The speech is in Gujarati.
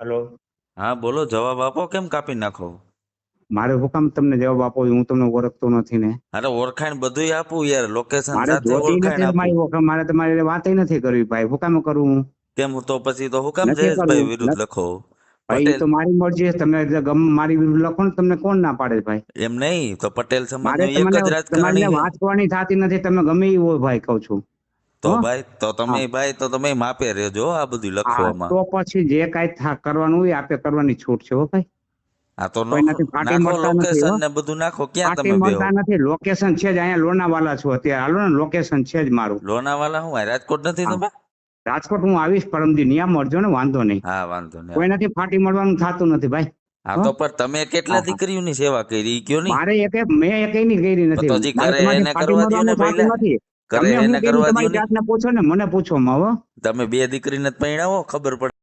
હલો. હા બોલો જવાબ આપો કેમ કાપી નાખો? મારે હું કામ તમને જવાબ આપો હું તમને ઓળખતો નથી ને. અરે ઓળખાણ બધું આપું યાર લોકેશન સાથે જોતી ઓળખાણ આપું. મારે તમારી વાત નથી કરવી ભાઈ હું કામ કરું કેમ તો પછી તો હુકમ જયેશભાઈ વિરુદ્ધ લખો. ભાઈ તો મારી મરજી છે તમે ગમ મારી વિરુદ્ધ લખો ને તમને કોણ ના પાડે ભાઈ? એમ નહીં તો પટેલ મારે એક જ રાજકારણી વાત કરવાની થતી નથી તમે ગમે એ ભાઈ કહું છું. તો ભાઈ તો તમે ભાઈ તો તમે માપે રહેજો આ બધું લખવામાં. તો પછી જે કાંઈ કરવાનું હોય આપે કરવાની છૂટ છે હો ભાઈ. આ તો નાખો લોકેશન ને બધું નાખો ક્યાં તમે બેહો? નથી લોકેશન છે જ અહીંયા લોનાવાલા છું અત્યારે. હાલો ને લોકેશન છે જ મારું. લોનાવાલા હું રાજકોટ નથી તમે? રાજકોટ હું આવીશ પરમદી નિયમ મળજો ને વાંધો નહીં. હા વાંધો નહીં કોઈનાથી ફાટી મળવાનું થતું નથી ભાઈ. હા તો પણ તમે કેટલા. દીકરીઓની સેવા કરી કયો નહીં? મારે એકે મેં એકેયની કરી નથી તો હજી કરે એને કરવા દ્યો ને. નથી. કરે એને કરવા દો ને પૂછો ને મને પૂછો માં તમે બે દીકરીને જ પરણાવો ખબર પડે.